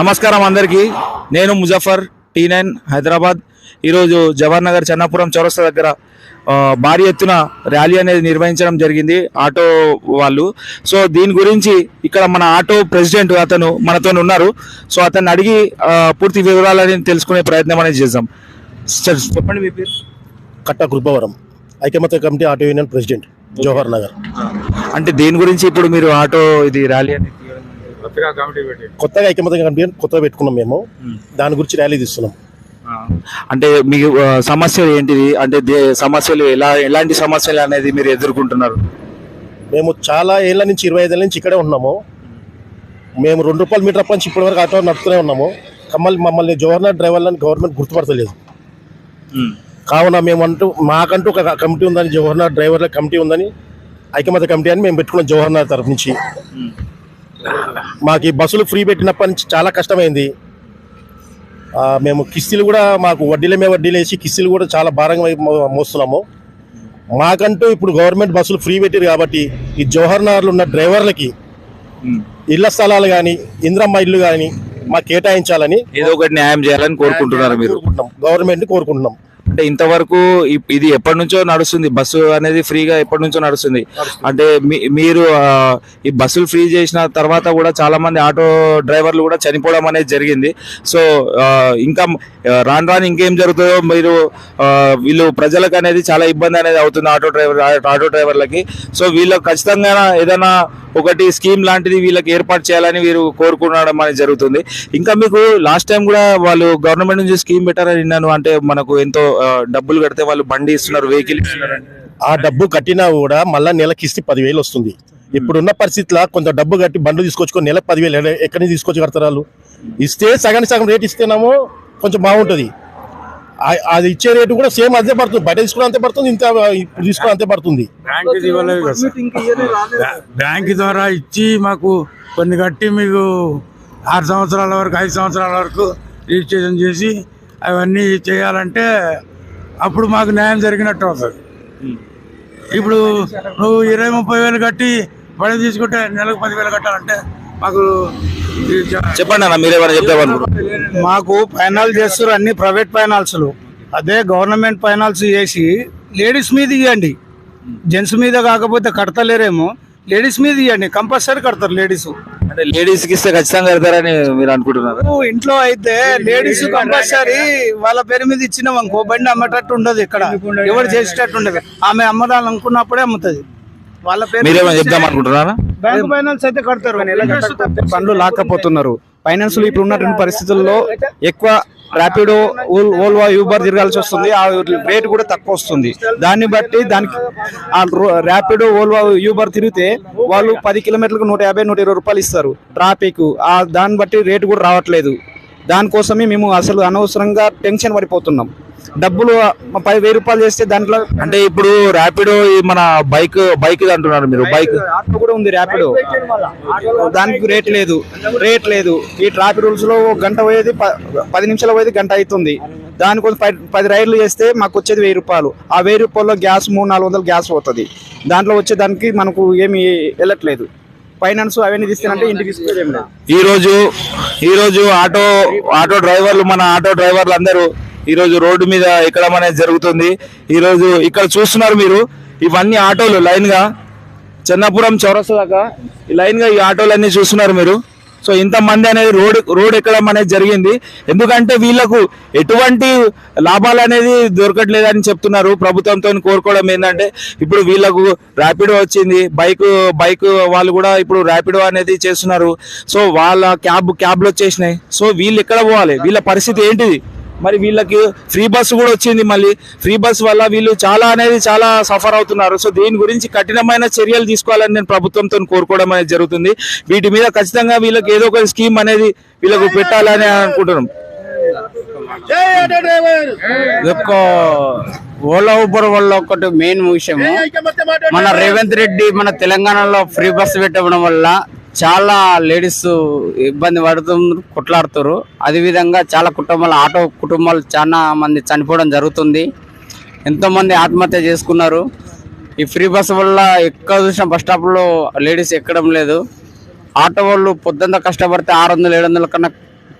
నమస్కారం అందరికీ. నేను ముజఫర్ టీ నైన్ హైదరాబాద్. ఈరోజు జవహర్ నగర్ చెన్నాపురం చౌరస్తా దగ్గర భారీ ఎత్తున ర్యాలీ అనేది నిర్వహించడం జరిగింది ఆటో వాళ్ళు. సో దీని గురించి ఇక్కడ మన ఆటో ప్రెసిడెంట్ అతను మనతో ఉన్నారు. సో అతన్ని అడిగి పూర్తి వివరాలని తెలుసుకునే ప్రయత్నం అనేది చేద్దాం. సార్ చెప్పండి మీ పేరు? Katta Krupavaram ఐకమత్య committee auto union president Jawahar Nagar. అంటే దేని గురించి ఇప్పుడు మీరు ఆటో ఇది ర్యాలీ అనేది కొత్తగా ఐకమత్య కమిటీ కొత్తగా పెట్టుకున్నాం మేము. దాని గురించి ర్యాలీ తీస్తున్నాం. అంటే మీ సమస్యలు ఏంటిది? అంటే దే- సమస్యలు ఎలా ఎలాంటి సమస్యలు అనేది మీరు ఎదుర్కొంటున్నారు? మేము చాలా ఏళ్ళ నుంచి ఇరవై ఐదేళ్ళ నుంచి ఇక్కడే ఉన్నాము. మేము రెండు రూపాయల మీటర్ నుంచి ఇప్పటి వరకు ఆటో నడుపుతూనే ఉన్నాము. కమ్మల్ని మమ్మల్ని జవహర్ డ్రైవర్లను గవర్నమెంట్ గుర్తుపడతలేదు. కావున మేము అంటూ మాకంటూ ఒక కమిటీ ఉందని జవహర్ డ్రైవర్ల కమిటీ ఉందని ఐకమత్య కమిటీ అని మేము పెట్టుకున్నాం జవహర్ నగర్ తరఫు నుంచి. మాకు ఈ బస్సులు ఫ్రీ పెట్టినప్పటి నుంచి చాలా కష్టమైంది. మేము కిస్తీలు కూడా మాకు వడ్డీల మీద వడ్డీలు వేసి కిస్తీలు కూడా చాలా భారంగా మోస్తున్నాము. మాకంటూ ఇప్పుడు గవర్నమెంట్ బస్సులు ఫ్రీ పెట్టారు కాబట్టి ఈ జవహర్ నగర్లో ఉన్న డ్రైవర్లకి ఇళ్ళ స్థలాలు కానీ ఇంద్రమ్మ ఇల్లు కానీ మాకు కేటాయించాలని ఏదో ఒకటి న్యాయం చేయాలని కోరుకుంటున్నారు మీరు? కోరుకుంటున్నాం. గవర్నమెంట్ కోరుకుంటున్నాం. అంటే ఇంతవరకు ఇది ఎప్పటి నుంచో నడుస్తుంది. బస్సు అనేది ఫ్రీగా ఎప్పటి నుంచో నడుస్తుంది. అంటే మీ- మీరు ఈ బస్సులు ఫ్రీ చేసిన తర్వాత కూడా చాలా మంది ఆటో డ్రైవర్లు కూడా చనిపోవడం అనేది జరిగింది. సో ఇంకా రాను రాను ఇంకేం జరుగుతుందో మీరు వీళ్ళు ప్రజలకు అనేది చాలా ఇబ్బంది అనేది అవుతుంది ఆటో డ్రైవర్ ఆటో డ్రైవర్లకి. సో వీళ్ళకి ఖచ్చితంగా ఏదైనా ఒకటి స్కీమ్ లాంటిది వీళ్ళకి ఏర్పాటు చేయాలని వీరు కోరుకోవడం అనేది జరుగుతుంది. ఇంకా మీకు లాస్ట్ టైం కూడా వాళ్ళు గవర్నమెంట్ నుంచి స్కీమ్ పెట్టారని విన్నాను. అంటే మనకు ఎంతో డబ్బులు కడితే వాళ్ళు బండి ఇస్తున్నారు వెహికల్ ఆ డబ్బు కట్టినా కూడా మళ్ళీ నెలకి ఇస్తే పదివేలు వస్తుంది. ఇప్పుడున్న పరిస్థితిలో కొంత డబ్బు కట్టి బండ్లు తీసుకొచ్చుకొని నెలకు పదివేలు ఎక్కడి నుంచి తీసుకొచ్చి కడతారు ఇస్తే సగం సగం రేట్ ఇస్తేనేమో కొంచెం బాగుంటుంది. అది ఇచ్చే రేటు కూడా సేమ్ అదే పడుతుంది. బయట తీసుకున్న అంతే పడుతుంది ఇంత ఇప్పుడు తీసుకున్న అంతే పడుతుంది. బ్యాంక్ ద్వారా ఇచ్చి మాకు కొన్ని కట్టి మీకు ఆరు సంవత్సరాల వరకు ఐదు సంవత్సరాల వరకు రిజిస్ట్రేషన్ చేసి అవన్నీ చేయాలంటే అప్పుడు మాకు న్యాయం జరిగినట్టు అవుతుంది. ఇప్పుడు నువ్వు ఇరవై ముప్పై వేలు కట్టి పని తీసుకుంటే నెలకు పదివేలు కట్టాలంటే మాకు చెప్పండి అన్న మీరేమైనా చెప్తామనుకుంటున్నారు మాకు ఫైనాన్స్ చేస్తారు అన్ని ప్రైవేట్ ఫైనాన్స్లు అదే గవర్నమెంట్ ఫైనాన్స్ చేసి లేడీస్ మీద ఇవ్వండి జెంట్స్ మీద కాకపోతే కడతలేరేమో. లేడీస్ మీద ఇవ్వండి కంపల్సరీ కడతారు లేడీస్. అంటే లేడీస్కి ఇస్తే ఖచ్చితంగా కడతారని మీరు అనుకుంటున్నారు? ఇంట్లో అయితే లేడీస్ కంపల్సరీ వాళ్ళ పేరు మీద ఇచ్చినాం అనుకో బండి అమ్మేటట్టు ఉండదు ఇక్కడ. ఎవరు చేసేటట్టు ఉండదు. ఆమె అమ్మదాన్ని అనుకున్నప్పుడే అమ్ముతుంది. వాళ్ళ పేరు మీరేమైనా చెప్దాం అనుకుంటున్నారా? బ్యాంక్ ఫైనాన్స్ అయితే కడతారు. పనులు లాక్కపోతున్నారు. ఫైనాన్స్ ఇప్పుడు ఉన్నటువంటి పరిస్థితుల్లో ఎక్కువ ర్యాపిడో ఓల్వా యూబర్ తిరగాల్సి వస్తుంది. ఆ రేట్ కూడా తక్కువ వస్తుంది. దాన్ని బట్టి దానికి ఆ ర్యాపిడో ఓల్వా యూబర్ తిరిగితే వాళ్ళు పది కిలోమీటర్లకు నూట యాభై నూట ఇరవై రూపాయలు ఇస్తారు. ట్రాఫిక్ ఆ దాన్ని బట్టి రేటు కూడా రావట్లేదు. దానికోసమే మేము అసలు అనవసరంగా టెన్షన్ పడిపోతున్నాం. డబ్బులు పది వెయ్యి రూపాయలు చేస్తే దాంట్లో అంటే ఇప్పుడు ర్యాపిడో మన బైక్ బైక్ అంటున్నారు మీరు బైక్ ఆటో కూడా ఉంది ర్యాపిడో దానికి రేట్ లేదు రేట్ లేదు. ఈ ట్రాఫిక్ రూల్స్లో ఒక గంట పోయేది పది నిమిషాలు పోయేది గంట అవుతుంది. దానికోసం పది పది రైళ్ళు చేస్తే మాకు వచ్చేది వెయ్యి రూపాయలు. ఆ వెయ్యి రూపాయల్లో గ్యాస్ మూడు నాలుగు వందలు గ్యాస్ పోతుంది. దాంట్లో వచ్చేదానికి మనకు ఏమి వెళ్ళట్లేదు. ఫైనాన్స్ అవన్నీ తీసుకురంటే ఇంటికి ఈరోజు ఈ రోజు ఈ రోజు ఆటో ఆటో డ్రైవర్లు మన ఆటో డ్రైవర్లు అందరూ ఈ రోజు రోడ్డు మీద ఎక్కడం అనేది జరుగుతుంది. ఈ రోజు ఇక్కడ చూస్తున్నారు మీరు ఇవన్నీ ఆటోలు లైన్గా చెన్నాపురం చౌరస్తా దాకా లైన్గా ఈ ఆటోలన్నీ చూస్తున్నారు మీరు. సో ఇంతమంది అనేది రోడ్ రోడ్ ఎక్కడం అనేది జరిగింది. ఎందుకంటే వీళ్ళకు ఎటువంటి లాభాలు అనేది దొరకట్లేదని చెప్తున్నారు ప్రభుత్వంతో కోరుకోవడం ఏంటంటే ఇప్పుడు వీళ్ళకు ర్యాపిడో వచ్చింది. బైక్ బైక్ వాళ్ళు కూడా ఇప్పుడు ర్యాపిడో అనేది చేస్తున్నారు. సో వాళ్ళ క్యాబ్ క్యాబ్లు వచ్చేసినాయి. సో వీళ్ళు ఎక్కడ పోవాలి? వీళ్ళ పరిస్థితి ఏంటిది? మరి వీళ్ళకి ఫ్రీ బస్సు కూడా వచ్చింది మళ్ళీ. ఫ్రీ బస్ వల్ల వీళ్ళు చాలా అనేది చాలా సఫర్ అవుతున్నారు. సో దీని గురించి కఠినమైన చర్యలు తీసుకోవాలని నేను ప్రభుత్వంతో కోరుకోవడం అనేది జరుగుతుంది. వీటి మీద ఖచ్చితంగా వీళ్ళకి ఏదో ఒక స్కీమ్ అనేది వీళ్ళకు పెట్టాలని అనుకుంటున్నాం. యొక్క ఓలా ఊబర్ వల్ల ఒకటి మెయిన్ విషయము మన రేవంత్ రెడ్డి మన తెలంగాణలో ఫ్రీ బస్ పెట్టడం వల్ల చాలా లేడీస్ ఇబ్బంది పడుతున్నారు కొట్లాడుతారు అదేవిధంగా చాలా కుటుంబాలు ఆటో కుటుంబాలు చాలా మంది చనిపోవడం జరుగుతుంది. ఎంతోమంది ఆత్మహత్య చేసుకున్నారు. ఈ ఫ్రీ బస్సు వల్ల ఎక్కడ చూసిన బస్ స్టాప్లో లేడీస్ ఎక్కడం లేదు. ఆటో వాళ్ళు పొద్దుంతా కష్టపడితే ఆరు వందలు ఏడు వందల కన్నా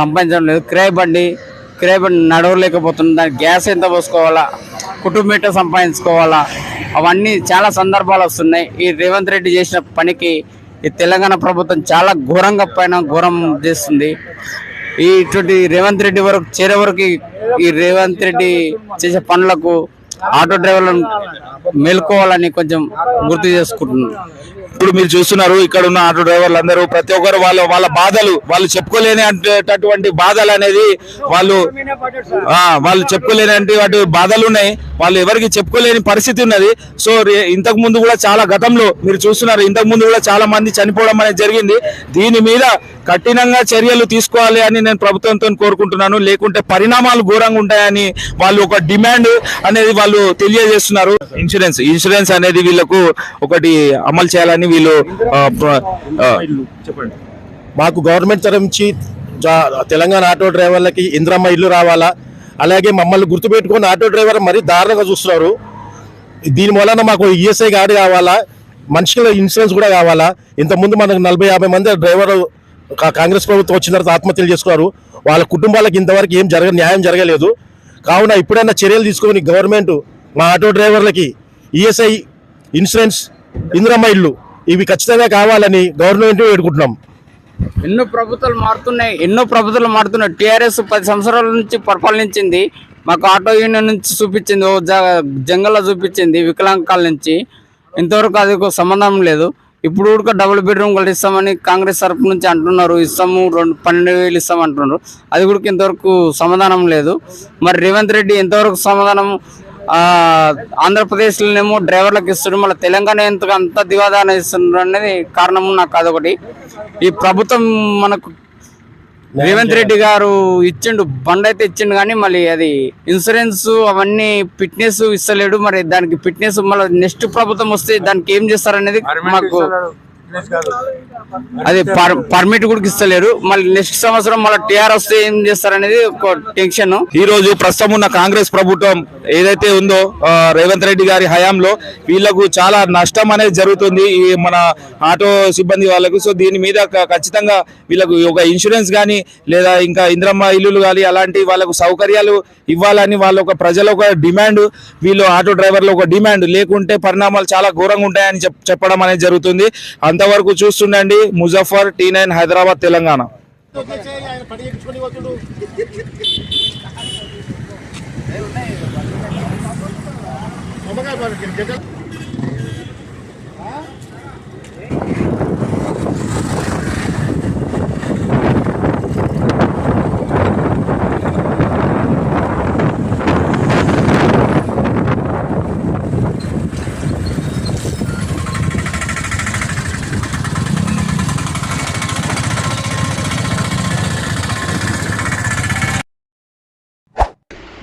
సంపాదించడం లేదు. క్రే బండి క్రే బండి నడవలేకపోతుంది దానికి గ్యాస్ ఎంత పోసుకోవాలా? కుటుంబ సంపాదించుకోవాలా? అవన్నీ చాలా సందర్భాలు వస్తున్నాయి. ఈ రేవంత్ రెడ్డి చేసిన పనికి ఈ తెలంగాణ ప్రభుత్వం చాలా ఘోరంగా పైన ఘోరం చేస్తుంది. ఈ ఇటువంటి రేవంత్ రెడ్డి వరకు చేరే వరకు ఈ రేవంత్ రెడ్డి చేసే పనులకు ఆటో డ్రైవర్లను మేల్కోవాలని కొంచెం గుర్తు చేసుకుంటున్నాను. ఇప్పుడు మీరు చూస్తున్నారు ఇక్కడ ఉన్న ఆటో డ్రైవర్లు అందరూ ప్రతి ఒక్కరు వాళ్ళ వాళ్ళ బాధలు వాళ్ళు చెప్పుకోలేని అంటేటటువంటి బాధలు అనేది వాళ్ళు వాళ్ళు చెప్పుకోలేని వాటి బాధలు ఉన్నాయి. వాళ్ళు ఎవరికి చెప్పుకోలేని పరిస్థితి ఉన్నది. సో రే- ఇంతకు ముందు కూడా చాలా గతంలో మీరు చూస్తున్నారు ఇంతకు ముందు కూడా చాలా మంది చనిపోవడం అనేది జరిగింది. దీని మీద కఠినంగా చర్యలు తీసుకోవాలి అని నేను ప్రభుత్వంతో కోరుకుంటున్నాను. లేకుంటే పరిణామాలు ఘోరంగా ఉంటాయని వాళ్ళు ఒక డిమాండ్ అనేది వాళ్ళు తెలియజేస్తున్నారు. ఇన్సూరెన్స్ ఇన్సూరెన్స్ అనేది వీళ్ళకు ఒకటి అమలు చేయాలని వీళ్ళు చెప్పండి మాకు గవర్నమెంట్ తరఫు నుంచి తెలంగాణ ఆటో డ్రైవర్లకి ఇంద్రమ్మ ఇల్లు రావాలా? అలాగే మమ్మల్ని గుర్తుపెట్టుకొని ఆటో డ్రైవర్ మరీ దారుణంగా చూస్తున్నారు. దీని వలన మాకు ఈఎస్ఐ కార్డు కావాలా? మనుషుల ఇన్సూరెన్స్ కూడా కావాలా? ఇంతకుముందు మనకు నలభై యాభై మంది డ్రైవర్ కాంగ్రెస్ ప్రభుత్వం వచ్చిన తర్వాత ఆత్మహత్యలు చేసుకున్నారు. వాళ్ళ కుటుంబాలకు ఇంతవరకు ఏం జరగ న్యాయం జరగలేదు. కావున ఇప్పుడైనా చర్యలు తీసుకొని గవర్నమెంట్ మా ఆటో డ్రైవర్లకి ఈఎస్ఐ ఇన్సూరెన్స్ ఇందిరమ్మ ఇల్లు ఇవి ఖచ్చితంగా కావాలని గవర్నమెంట్ వేడుకుంటున్నాం. ఎన్నో ప్రభుత్వాలు మారుతున్నాయి ఎన్నో ప్రభుత్వాలు మారుతున్నాయి. టీఆర్ఎస్ పది సంవత్సరాల నుంచి పరిపాలించింది మాకు ఆటో యూనియన్ నుంచి చూపించింది జ- జంగల్లో చూపించింది వికలాంకాల నుంచి. ఇంతవరకు అది ఒక సంబంధం లేదు. ఇప్పుడు కూడా డబుల్ బెడ్రూమ్ కూడా ఇస్తామని కాంగ్రెస్ తరపు నుంచి అంటున్నారు. ఇస్తాము రెండు పన్నెండు వేలు ఇస్తాం అంటున్నారు. అది కూడా ఇంతవరకు సమాధానం లేదు. మరి రేవంత్ రెడ్డి ఎంతవరకు సమాధానం ఆంధ్రప్రదేశ్లోనేమో డ్రైవర్లకు ఇస్తున్నారు మళ్ళీ తెలంగాణ ఎంత అంత దివాదాన ఇస్తున్నారు అనేది కారణం నాకు అదొకటి. ఈ ప్రభుత్వం మనకు రేవంత్ రెడ్డి గారు ఇచ్చిండు బండ్ అయితే ఇచ్చిండు కానీ మళ్ళీ అది ఇన్సూరెన్స్ అవన్నీ ఫిట్నెస్ ఇస్తలేడు. మరి దానికి ఫిట్నెస్ మళ్ళీ నెక్స్ట్ ప్రభుత్వం వస్తే దానికి ఏం చేస్తారనేది మాకు అది పర్మిట్ కూడా ఇస్తలేరు. మళ్ళీ నెక్స్ట్ సంవత్సరం మళ్ళీ టీఆర్ వస్తే ఏం చేస్తారనేది ఒక టెన్షన్ ఈ రోజు ప్రస్తుతం ఉన్న కాంగ్రెస్ ప్రభుత్వం ఏదైతే ఉందో రేవంత్ రెడ్డి గారి హయాంలో వీళ్ళకు చాలా నష్టం అనేది జరుగుతుంది ఈ మన ఆటో సిబ్బంది వాళ్ళకు. సో దీని మీద ఖచ్చితంగా వీళ్ళకు ఒక ఇన్సూరెన్స్ కానీ లేదా ఇంకా ఇంద్రమ్మ ఇల్లులు కానీ అలాంటి వాళ్ళకు సౌకర్యాలు ఇవ్వాలని వాళ్ళ ఒక ప్రజల ఒక డిమాండ్ వీళ్ళు ఆటో డ్రైవర్లు ఒక డిమాండ్. లేకుంటే పరిణామాలు చాలా ఘోరంగా ఉంటాయని చెప్ చెప్పడం అనేది జరుగుతుంది. ఇంతవరకు చూస్తుండండి ముజఫర్ టీ నైన్ హైదరాబాద్ తెలంగాణ.